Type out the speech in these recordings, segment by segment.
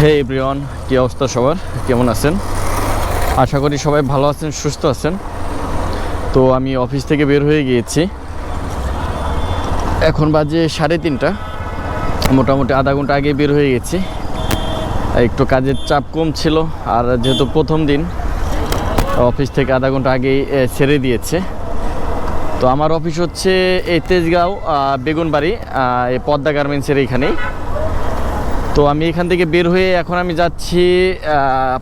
হে everyone কী অবস্থা সবার? কেমন আছেন? আশা করি সবাই ভালো আছেন, সুস্থ আছেন। তো আমি অফিস থেকে বের হয়ে গিয়েছি। এখন বাজে সাড়ে তিনটা। মোটামুটি আধা ঘণ্টা আগে বের হয়ে গেছি। একটু কাজের চাপ কম ছিল, আর যেহেতু প্রথম দিন, অফিস থেকে আধা ঘণ্টা আগেই ছেড়ে দিয়েছে। তো আমার অফিস হচ্ছে এই তেজগাঁও বেগুনবাড়ি পদ্মা গার্মেন্টসের এইখানেই তো আমি এখান থেকে বের হয়ে এখন আমি যাচ্ছি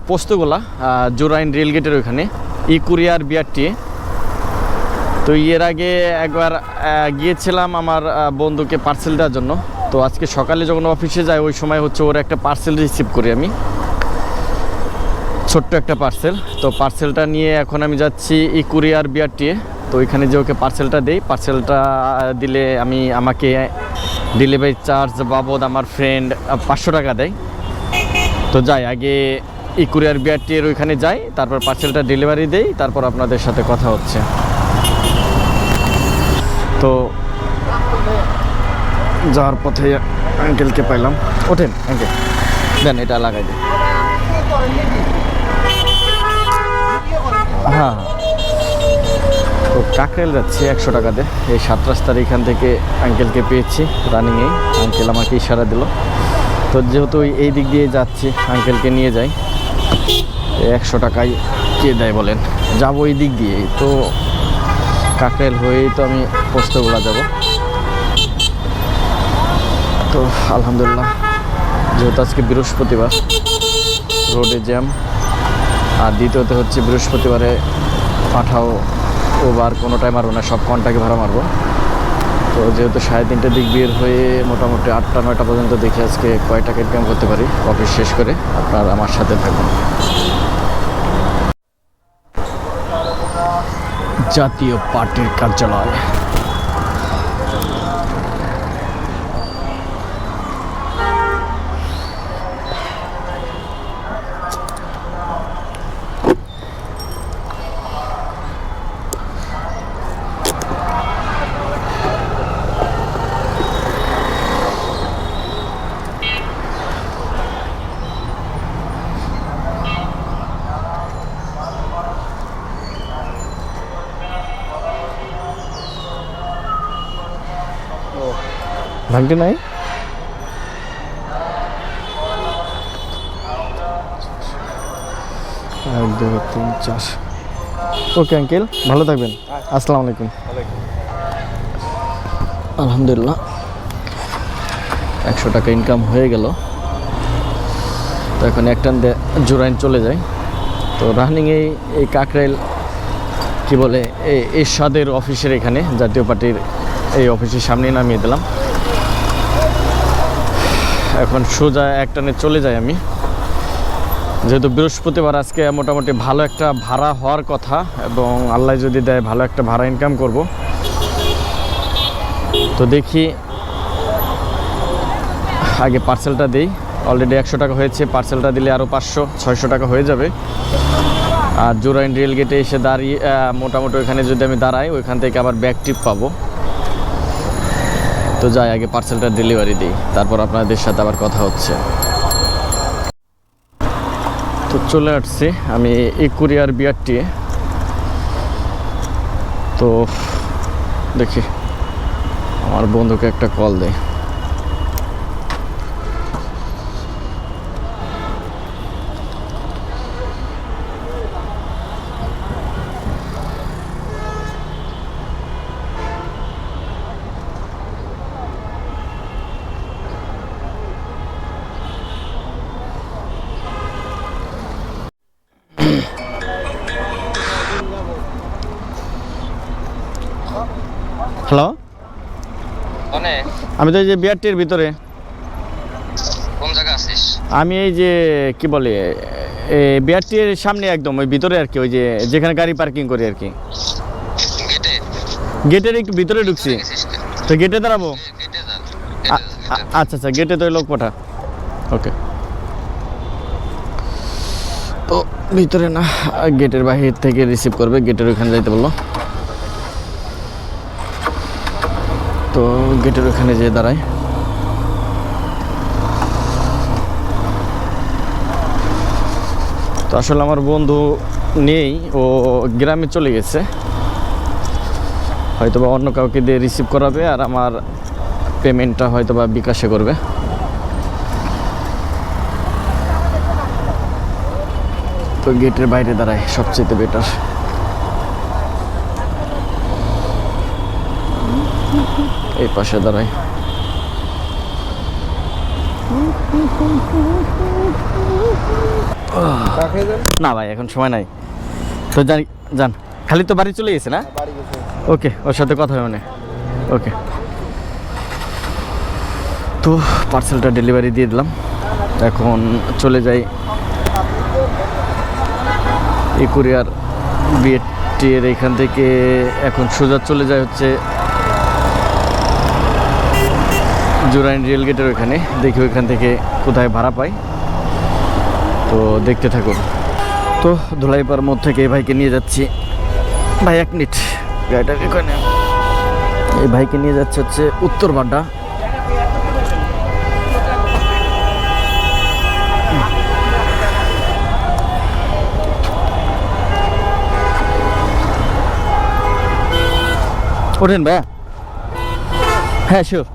পোস্তগোলা জোরাইন রেলগেটের ওইখানে ই কুরিয়ার বিআরটি তো এর আগে একবার গিয়েছিলাম আমার বন্ধুকে পার্সেল দেওয়ার জন্য। তো আজকে সকালে যখন অফিসে যাই, ওই সময় হচ্ছে ওর একটা পার্সেল রিসিভ করি আমি। ছোট্ট একটা পার্সেল তো পার্সেলটা নিয়ে এখন আমি যাচ্ছি ই কুরিয়ার বিআরটি তো ওইখানে যে ওকে পার্সেলটা দেই পার্সেলটা দিলে আমি আমাকে ডেলিভারি চার্জ বাবদ আমার ফ্রেন্ড পাঁচশো টাকা দেয়। তো যাই, আগে ই কুরিয়ার বিআরটির ওইখানে যাই, তারপর পার্সেলটা ডেলিভারি দেই, তারপর আপনাদের সাথে কথা হচ্ছে। তো যাওয়ার পথে আঙ্কেলকে পাইলাম। ওঠেন আঙ্কেল দেন, এটা লাগাই দিন। হ্যাঁ। তো কাকরেল যাচ্ছি একশো টাকাতে। এই সাত রাস্তার এখান থেকে আঙ্কেলকে পেয়েছি রানিংয়ে আঙ্কেল আমাকে ইশারা দিল। তো যেহেতু এই দিক দিয়ে যাচ্ছি আঙ্কেলকে নিয়ে যাই। একশো টাকায় কে দেয় বলেন? যাব এই দিক দিয়ে। তো কাকরেল হয়েই তো আমি পোস্তগুলা যাব। তো আলহামদুলিল্লাহ, যেহেতু আজকে বৃহস্পতিবার, রোডে জ্যাম আর দ্বিতীয়ত হচ্ছে বৃহস্পতিবারে পাঠাও ওবার কোনো টাইম মারবো না, সব কন্টাকে ভাড়া মারবো। তো যেহেতু সাড়ে তিনটের দিক বের হয়ে মোটামুটি আটটা, নয়টা পর্যন্ত দেখি আজকে কয় টাকা ইনকাম করতে পারি অফিস শেষ করে আপনার আমার সাথে থাকুন। জাতীয় পার্টির কার্যালয়। ভাঙটি নাই এক, দুই, তিন, চার। ওকে আঙ্কেল ভালো থাকবেন। আসসালামু আলাইকুম আলহামদুলিল্লাহ। একশো টাকা ইনকাম হয়ে গেল। তো এখন এক টান দিয়ে জোরাইন চলে যায় তো রানিং এই এই কাকরাইল, কি বলে, এই এরশাদের অফিসের এখানে জাতীয় পার্টির এই অফিসের সামনে নামিয়ে দিলাম। এখন সোজা একটানে চলে যাই আমি। যেহেতু বৃহস্পতিবার আজকে মোটামুটি ভালো একটা ভাড়া হওয়ার কথা এবং আল্লাহ যদি দেয় ভালো একটা ভাড়া ইনকাম করব। তো দেখি, আগে পার্সেলটা দিই। অলরেডি একশো টাকা হয়েছে পার্সেলটা দিলে আরও পাঁচশো, ছয়শো টাকা হয়ে যাবে। আর জোরাইন রেল গেটে এসে দাঁড়িয়ে মোটামুটি ওইখানে যদি আমি দাঁড়াই, ওইখান থেকে আবার ব্যাক টিপ পাবো। তো যাই, আগে পার্সেলটা ডেলিভারি দিই। তারপর আপনাদের সাথে আবার কথা হচ্ছে। তো চলে আসছি আমি এই কুরিয়ার বিয়ারটি। তো দেখি, আমার বন্ধুকে একটা কল দেয় আমি তো এই যে বিআরটির ভিতরে। কোন জায়গা আছিস? আমি এই যে কি বলে বিআরটির সামনে একদম ওই ভিতরে আর কি ওই যে যেখানে গাড়ি পার্কিং করি আর কি। গেটে? গেটের একটু ভিতরে ঢুকছি। তো গেটে দাঁড়াবো? আচ্ছা আচ্ছা গেটে তো লোক পাঠা। ওকে। তো ভিতরে না গেটের বাহির থেকে রিসিভ করবে গেটের ওখানে যাইতে বলল। তো গেটের ওখানে যেয়ে দাঁড়ায় তো আসলে আমার বন্ধু নেই, ও গ্রামে চলে গেছে। হয়তো বা অন্য কাউকে দিয়ে রিসিভ করাবে আর আমার পেমেন্টটা হয়তো বা বিকাশে করবে। তো গেটের বাইরে দাঁড়ায় সবচেয়ে বেটার এই পাশে দাঁড়ায় না ভাই, এখন সময় নাই। তো জানি যান খালি তো বাড়ি চলে গেছে না? ওকে, ওর সাথে কথা হবে না ওকে। তো পার্সেলটা ডেলিভারি দিয়ে দিলাম। এখন চলে যাই এই কুরিয়ার বিএটির এখান থেকে। এখন সোজা চলে যায় হচ্ছে জুরাইন রেল গেটের ওইখানে। দেখি ওইখান থেকে কোথায় ভাড়া পাই। তো দেখতে থাকুন। তো ধুলাইপার মোড় থেকে এই ভাইকে নিয়ে যাচ্ছি। ভাই এক মিনিট। গাড়িটা এখানে এই ভাইকে নিয়ে যাচ্ছে হচ্ছে উত্তর বাড্ডা। ওঠেন ভাইয়া? হ্যাঁ শিওর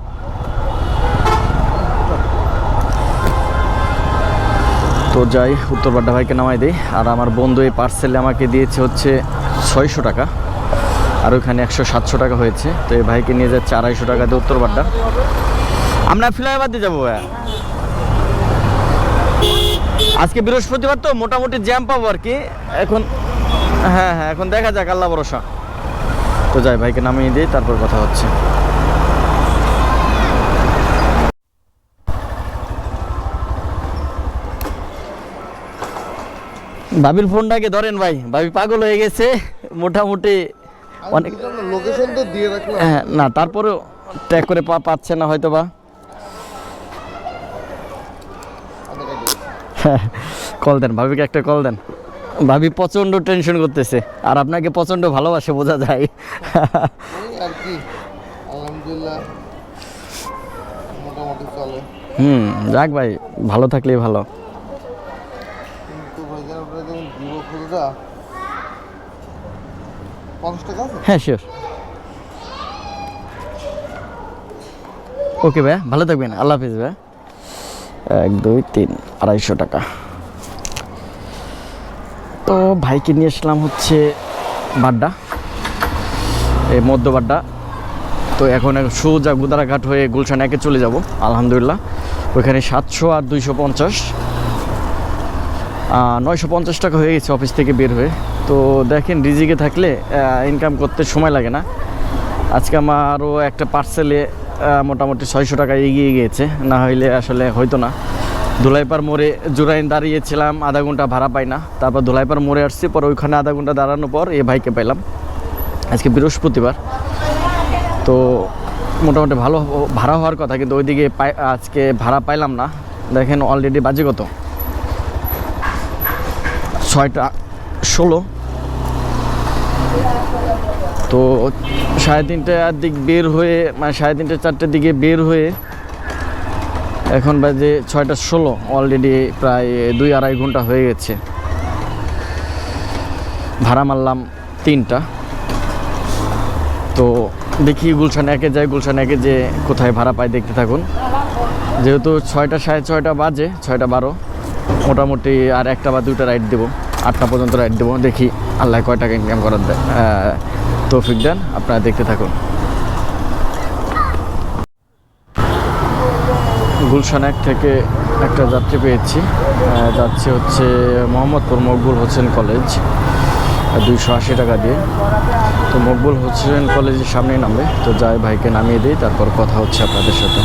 তো যাই, উত্তর বাড্ডা ভাইকে নামাই দিই। আর আমার বন্ধু এই পার্সেলে আমাকে দিয়েছে হচ্ছে ছয়শো টাকা। আর ওইখানে একশো সাতশো টাকা হয়েছে। তো এই ভাইকে নিয়ে যাচ্ছে আড়াইশো টাকা দিয়ে উত্তর বাড্ডা আমরা ফ্লাইওভার দিয়ে যাব ভাইয়া। আজকে বৃহস্পতিবার তো মোটামুটি জ্যাম পাবো আর কি। এখন হ্যাঁ হ্যাঁ এখন দেখা যাক, আল্লাহ ভরসা। তো যাই, ভাইকে নামিয়ে দিই, তারপর কথা হচ্ছে। ভাবির ফোনটাকে ধরেন ভাই ভাবি পাগল হয়ে গেছে মোটামুটি অনেক লোকেশন তো দিয়ে রাখলাম হ্যাঁ না তারপরেও ট্র্যাক করে পাচ্ছে না হয়তো বা। কল দেন ভাবিকে একটা কল দেন। ভাবি প্রচণ্ড টেনশন করতেছে আর আপনাকে প্রচণ্ড ভালোবাসে বোঝা যায়। আর কি আলহামদুলিল্লাহ মোটামুটি চলে। হুম যাক ভাই ভালো থাকলেই ভালো কিন্তু ভাইজান আপনারা যেমন পঞ্চাশ টাকা আছে? হ্যাঁ শিওর ওকে ভাই ভালো থাকবেন আল্লাহ হাফিজ ভাই এক দুই তিন আড়াইশো টাকা। তো ভাইকে নিয়ে আসলাম হচ্ছে বাড্ডা এই মধ্য বাড্ডা। তো এখন এক সোজা গুদারাঘাট হয়ে গুলশান একে চলে যাব আলহামদুলিল্লাহ। ওইখানে সাতশো আর দুইশো পঞ্চাশ। নয়শো পঞ্চাশ টাকা হয়ে গেছে অফিস থেকে বের হয়ে। তো দেখেন রিজিকে থাকলে ইনকাম করতে সময় লাগে না। আজকে আমারও একটা পার্সেলে মোটামুটি ছয়শো টাকা এগিয়ে গিয়েছে। না হইলে আসলে হয়তো না। ধুলাইপার মোড়ে জুরাইন দাঁড়িয়েছিলাম, আধা ঘণ্টা ভাড়া পাই না। তারপর ধুলাইপার মোড়ে আসছি, পর ওইখানে আধা ঘণ্টা দাঁড়ানোর পর এই ভাইকে পেলাম আজকে বৃহস্পতিবার। তো মোটামুটি ভালো ভাড়া হওয়ার কথা, কিন্তু ওইদিকে আজকে ভাড়া পাইলাম না। দেখেন অলরেডি বাজে কত? ছয়টা ষোলো। তো সাড়ে তিনটার দিক বের হয়ে মানে সাড়ে তিনটে চারটের দিকে বের হয়ে এখন বাজে ছয়টা ষোলো অলরেডি প্রায় দুই আড়াই ঘণ্টা হয়ে গেছে। ভাড়া মারলাম তিনটা। তো দেখি গুলশান একে যাই গুলশান একে যে কোথায় ভাড়া পাই দেখতে থাকুন। যেহেতু ছয়টা সাড়ে ছয়টা বাজে, ছয়টা বারো। মোটামুটি আর একটা বা দুইটা রাইড দেবো। আটটা পর্যন্ত রাইড দেবো। দেখি আল্লাহ কয় টাকা ইনকাম করার দেয় তৌফিক দেন। আপনারা দেখতে থাকুন। গুলশান এক থেকে একটা যাত্রী পেয়েছি। যাচ্ছে হচ্ছে মোহাম্মদপুর মকবুল হোসেন কলেজ। দুইশো আশি টাকা দিয়ে। তো মকবুল হোসেন কলেজের সামনেই নামবে। তো যাই ভাইকে নামিয়ে দিই, তারপর কথা হচ্ছে আপনাদের সাথে।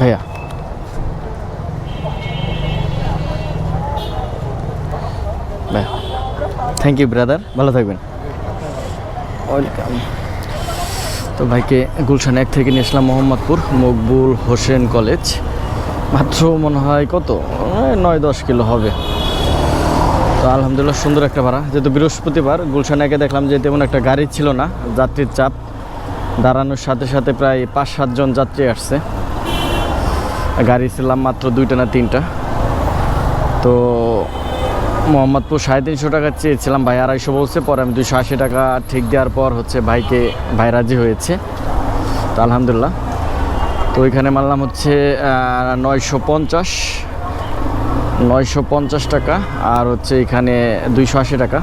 ভাইয়া। ভাইয়া থ্যাংক ইউ ব্রাদার ভালো থাকবেন। ওয়েলকাম তো ভাইকে গুলশান এক থেকে নিয়ে আসলাম মোহাম্মদপুর মকবুল হোসেন কলেজ। মাত্র মনে হয় কত? নয় দশ কিলো হবে। তো আলহামদুলিল্লাহ সুন্দর একটা ভাড়া। যেহেতু বৃহস্পতিবার গুলশান একে দেখলাম যে তেমন একটা গাড়ি ছিল না যাত্রীর চাপ। দাঁড়ানোর সাথে সাথে প্রায় পাঁচ সাতজন যাত্রী আসছে। গাড়ি ছিলাম মাত্র দুইটা না তিনটা। তো মোহাম্মদপুর সাড়ে তিনশো টাকা চেয়েছিলাম, ভাই আড়াইশো বলছে, পরে আমি দুশো আশি টাকা ঠিক দেওয়ার পর হচ্ছে ভাইকে, ভাই রাজি হয়েছে। তো আলহামদুলিল্লাহ। তো ওইখানে মারলাম হচ্ছে নয়শো পঞ্চাশ। নয়শো পঞ্চাশ টাকা, আর হচ্ছে এখানে দুইশো আশি টাকা।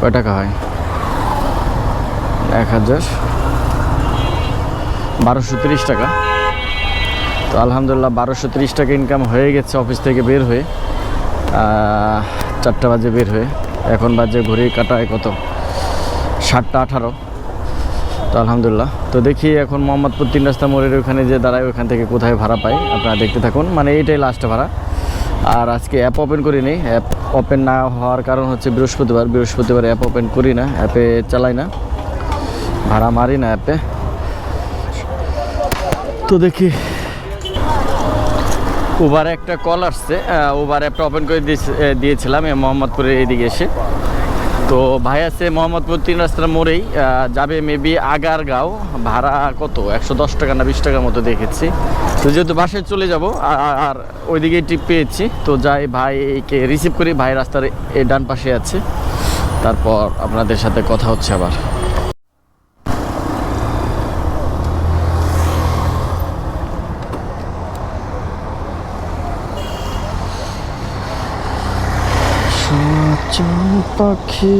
কয় টাকা হয়? এক হাজার। বারোশো তিরিশ টাকা। তো আলহামদুলিল্লাহ বারোশো তিরিশ টাকা ইনকাম হয়ে গেছে অফিস থেকে বের হয়ে। চারটা বাজে বের হয়ে। এখন বাজে ঘড়ি কাটায় কত? সাতটা আঠারো। তো আলহামদুলিল্লাহ। তো দেখি এখন মোহাম্মদপুর তিন রাস্তা মোড়ের ওখানে যে দাঁড়ায়, ওখান থেকে কোথায় ভাড়া পাই আপনারা দেখতে থাকুন। মানে এইটাই লাস্ট ভাড়া। আর আজকে অ্যাপ ওপেন করি নি অ্যাপ ওপেন না হওয়ার কারণ হচ্ছে বৃহস্পতিবার। বৃহস্পতিবার অ্যাপ ওপেন করি না। অ্যাপে চালাই না। ভাড়া মারি না অ্যাপে তো দেখি। উবারে একটা কল আসছে উবার অ্যাপটা ওপেন করে দিয়েছে- দিয়েছিলাম মোহাম্মদপুরের এইদিকে এসে। তো ভাই আছে মোহাম্মদপুর, তিন রাস্তার মোড়েই যাবে মেবি আগার আগারগাঁও, ভাড়া কত? একশো দশ টাকা না বিশ টাকার মতো দেখেছি। তো যেহেতু বাসায় চলে যাব আর ওইদিকে টিপ পেয়েছি, তো যাই ভাইকে রিসিভ করি, ভাই রাস্তার এই ডান পাশে আছে। তারপর আপনাদের সাথে কথা হচ্ছে আবার। পাখি।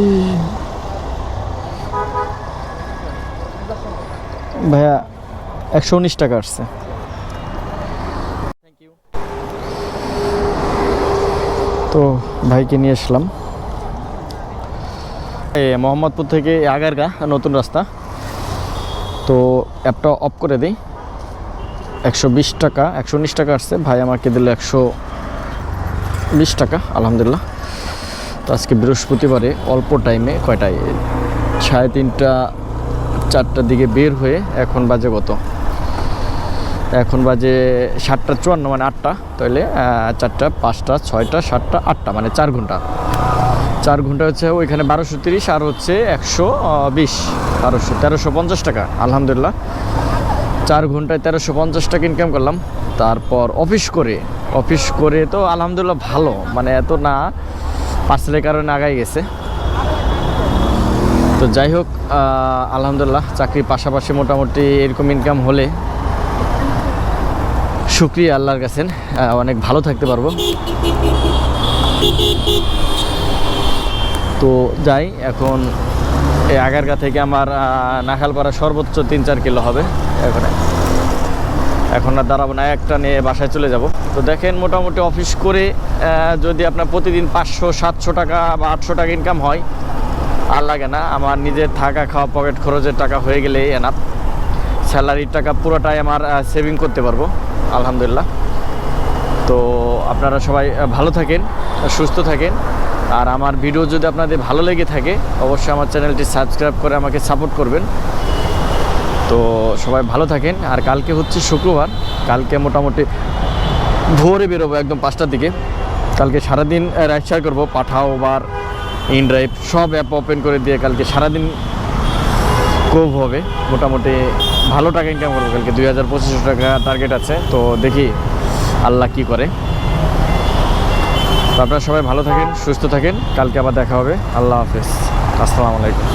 ভাইয়া, একশো উনিশ টাকা আসছে। তো ভাইকে নিয়ে আসলাম। মোহাম্মদপুর থেকে আগারগা, নতুন রাস্তা। তো অ্যাপটা অফ করে দিই। একশো বিশ টাকা, একশো উনিশ টাকা আসছে। ভাই আমাকে দিল একশো বিশ টাকা, আলহামদুলিল্লাহ। তো আজকে বৃহস্পতিবারে অল্প টাইমে কয়টায়? সাড়ে তিনটা, চারটার দিকে বের হয়ে এখন বাজে কত? এখন বাজে সাতটা চুয়ান্ন মানে আটটা। তাহলে চারটা, পাঁচটা, ছয়টা, সাতটা, আটটা মানে চার ঘণ্টা। চার ঘণ্টা হচ্ছে ওইখানে বারোশো তিরিশ, আর হচ্ছে একশো বিশ, বারোশো, তেরোশো পঞ্চাশ টাকা, আলহামদুলিল্লাহ। চার ঘন্টায় তেরোশো পঞ্চাশ টাকা ইনকাম করলাম। তারপর অফিস করে অফিস করে তো আলহামদুলিল্লাহ ভালো মানে এত না পার্সেলের কারণে আগাই গেছে। তো যাই হোক আলহামদুলিল্লাহ, চাকরির পাশাপাশি মোটামুটি এরকম ইনকাম হলে শুক্রিয়া আল্লাহর কাছে। অনেক ভালো থাকতে পারব। তো যাই, এখন এই আগারগা থেকে আমার নাখালপাড়া সর্বোচ্চ তিন চার কিলো হবে। এখন এখন আর দাঁড়াবো না, একটা নিয়ে বাসায় চলে যাব। তো দেখেন মোটামুটি অফিস করে যদি আপনার প্রতিদিন পাঁচশো, সাতশো টাকা বা আটশো টাকা ইনকাম হয়, আর লাগে না, আমার নিজের থাকা খাওয়া পকেট খরচের টাকা হয়ে গেলে এনাফ স্যালারির টাকা পুরোটাই আমার সেভিং করতে পারব, আলহামদুলিল্লাহ। তো আপনারা সবাই ভালো থাকেন, সুস্থ থাকেন। আর আমার ভিডিও যদি আপনাদের ভালো লেগে থাকে, অবশ্যই আমার চ্যানেলটি সাবস্ক্রাইব করে আমাকে সাপোর্ট করবেন। তো সবাই ভালো থাকেন। আর কালকে হচ্ছে শুক্রবার। কালকে মোটামুটি ভোরে বেরোবো একদম পাঁচটার দিকে। কালকে সারাদিন রাইড শেয়ার করব। পাঠাও, বার ইন ড্রাইভ সব অ্যাপ ওপেন করে দিয়ে কালকে সারাদিন কোভ হবে। মোটামুটি ভালো টাকা ইনকাম করব কালকে। দুই হাজার পঁচিশশো টাকা টার্গেট আছে। তো দেখি আল্লাহ কি করে। তো আপনারা সবাই ভালো থাকেন, সুস্থ থাকেন। কালকে আবার দেখা হবে। আল্লাহ হাফেজ। আসসালামু আলাইকুম।